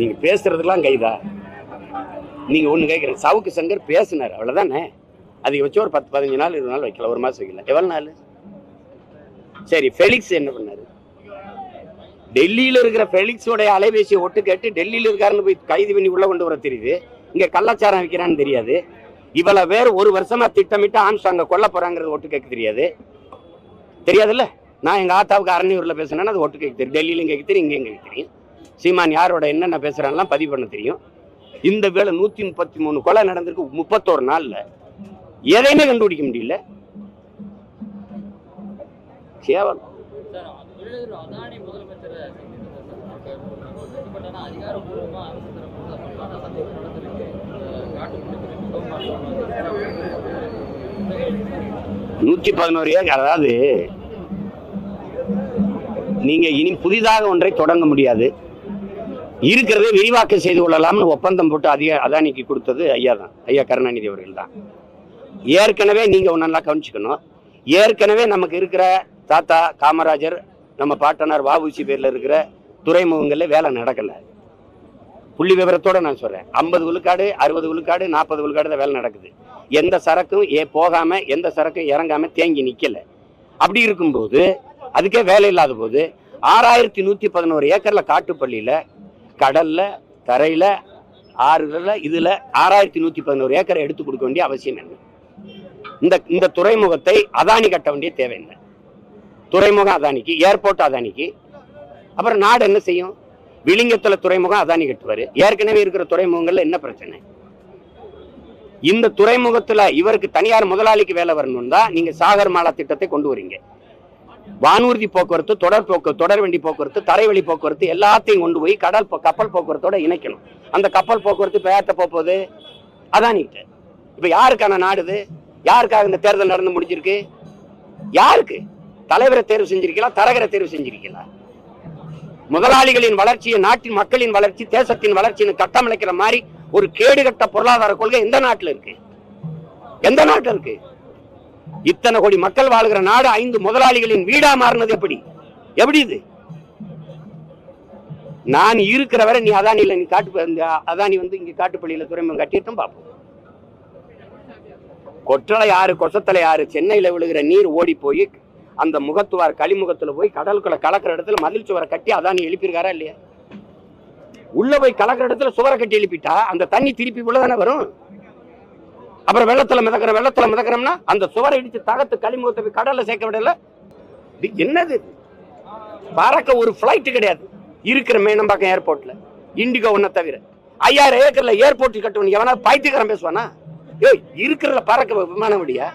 நீங்க பேசுறதுக்கெல்லாம் கைதா? நீங்க ஒண்ணு கேட்குறேன் சவுக்கு சங்கர் பேசினார் அவ்வளவுதானே? அதுக்கு வச்சு ஒரு பத்து பதினஞ்சு நாள் இருபது நாள் வைக்கல ஒரு மாசம் வைக்கல. எவ்வளவு நாள்? சரி ஃபெலிக்ஸ் என்ன பண்ணாரு? டெல்லியில இருக்கிற ஃபெலிக்ஸோடைய அலைபேசியை ஒட்டு கேட்டு டெல்லியில இருக்காருன்னு போய் கைது பண்ணி உள்ள கொண்டு வர தெரியுது. இங்க கள்ளச்சாரம் வைக்கிறான்னு தெரியாது. இவ்வளவு பேர் ஒரு வருஷமா திட்டமிட்டு ஆம்ஸ்டாங்க கொல்ல போறாங்கிறது ஒட்டு கேட்க தெரியாது. தெரியாதுல்ல? நான் எங்க ஆத்தாவுக்கு அரணியூர்ல பேசுனேன்னா அது ஒட்டு கேட்க தெரியும். டெல்லியிலும் கேட்க தெரியும் இங்கேயும் கேட்க தெரியும். சீமான் யாரோட என்னென்ன பேசுறான்லாம் பதிவு பண்ண தெரியும். இந்த வேலை நூத்தி முப்பத்தி மூணு கொலை நடந்திருக்கு முப்பத்தோரு நாள்ல. எதையுமே கண்டுபிடிக்க முடியல. கேவலம். சார் நூற்றி பதினோரு ஏக்கர் அதாவது நீங்க இனி புதிதாக ஒன்றை தொடங்க முடியாது. இருக்கிறதை விரிவாக்கம் செய்து கொள்ளலாம்னு ஒப்பந்தம் போட்டு அதிக அதானிக்கு கொடுத்தது ஐயா தான். ஐயா கருணாநிதி அவர்கள் தான். ஏற்கனவே நீங்கள் நல்லா கவனிச்சுக்கணும். ஏற்கனவே நமக்கு இருக்கிற தாத்தா காமராஜர் நம்ம பாட்டனார் வாபூசி பேரில் இருக்கிற துறைமுகங்களில் வேலை நடக்கலை. புள்ளி விவரத்தோடு நான் சொல்கிறேன் ஐம்பது விழுக்காடு அறுபது விழுக்காடு நாற்பது விழுக்காடு தான் வேலை நடக்குது. எந்த சரக்கும் ஏ போகாமல் எந்த சரக்கும் இறங்காமல் தேங்கி நிற்கலை அப்படி இருக்கும்போது அதுக்கே வேலை இல்லாத போது ஆறாயிரத்தி நூற்றி பதினோரு ஏக்கரில் காட்டுப்பள்ளியில் கடல்ல தரையில ஆறுல இதுல ஆறாயிரத்தி நூத்தி பதினோரு ஏக்கரை எடுத்து கொடுக்க வேண்டிய அவசியம் என்ன? இந்த இந்த துறைமுகத்தை அதானி கட்ட வேண்டிய தேவை என்ன? துறைமுகம் அதானிக்கு ஏர்போர்ட் அதானிக்கு அப்புறம் நாடு என்ன செய்யும்? விளிங்கத்துல துறைமுகம் அதானி கட்டுவாரு. ஏற்கனவே இருக்கிற துறைமுகங்கள்ல என்ன பிரச்சனை? இந்த துறைமுகத்துல இவருக்கு தனியார் முதலாளிக்கு வேலை வரணும்னு தான் நீங்க சாகர் மாலா திட்டத்தை கொண்டு வரீங்க. வானூர்தி போக்குவரத்து தொடர் போக்கு தொடர் வண்டி போக்குவரத்து தரைவழி போக்குவரத்து எல்லாத்தையும் கொண்டு போய் கடல் கப்பல் போக்குவரத்தோட இணைக்கணும். அந்த கப்பல் போக்குவரத்து இப்ப யார்கிட்ட போகுது? அதானிக்கிட்ட இப்போ யாருக்கான நாடுது யாருக்காக இந்த தேர்தல் நடந்து முடிஞ்சிருக்கு? யாருக்கு? தலைவரை தேர்வு செஞ்சிருக்கலாம் தரகரை தேர்வு செஞ்சிருக்கலாம் முதலாளிகளின் வளர்ச்சியை நாட்டின் மக்களின் வளர்ச்சி தேசத்தின் வளர்ச்சின்னு கட்டமைக்கிற மாதிரி ஒரு கேடுகட்ட பொருளாதார கொள்கை எந்த நாட்டில் இருக்கு? எந்த நாட்டில் இருக்கு? இத்தனை கோடி மக்கள் வாழ்கிற நாடு ஐந்து முதலாளிகளின் வீடா மாறினது எப்படி? எப்படி இது? நான் இருக்கிற வரை நீ அதானில நீ காட்டு அதானி வந்து இங்கே காட்டுப்பள்ளியில துறைமுகம் கட்டிட்டும் பார்ப்போம் கொற்றலை ஆறு கொசத்தலை ஆறு சென்னையில் விழுகிற நீர் ஓடி போய் அந்த முகத்துவார் களிமுகத்துல போய் கடலுக்குள்ள கலக்கிற இடத்துல மதில் சுவரை கட்டி அதானி எழுப்பியிருக்காரா இல்லையா? உள்ள போய் கலக்கிற இடத்துல சுவரை கட்டி எழுப்பிட்டா அந்த தண்ணி திருப்பி உள்ளதானே வரும்? அப்புறம் வெள்ளத்துல மிதக்கிறோம் வெள்ளத்துல மிதக்கிறோம்னா அந்த சுவரை இடிச்சு தகத்து களிமுகத்தை போய் கடலில் சேர்க்க விடல. இது என்னது? பறக்க ஒரு ஃப்ளைட்டு கிடையாது. இருக்கிற மேனம்பாக்கம் ஏர்போர்ட்ல இண்டிகோ ஒன்றை தவிர. ஐயாயிரம் ஏக்கரில் ஏர்போர்ட் கட்டணும் எவனா பைத்தியக்காரன் பேசுவானா? ஏய் இருக்கிற பறக்க விமானம் விடியா?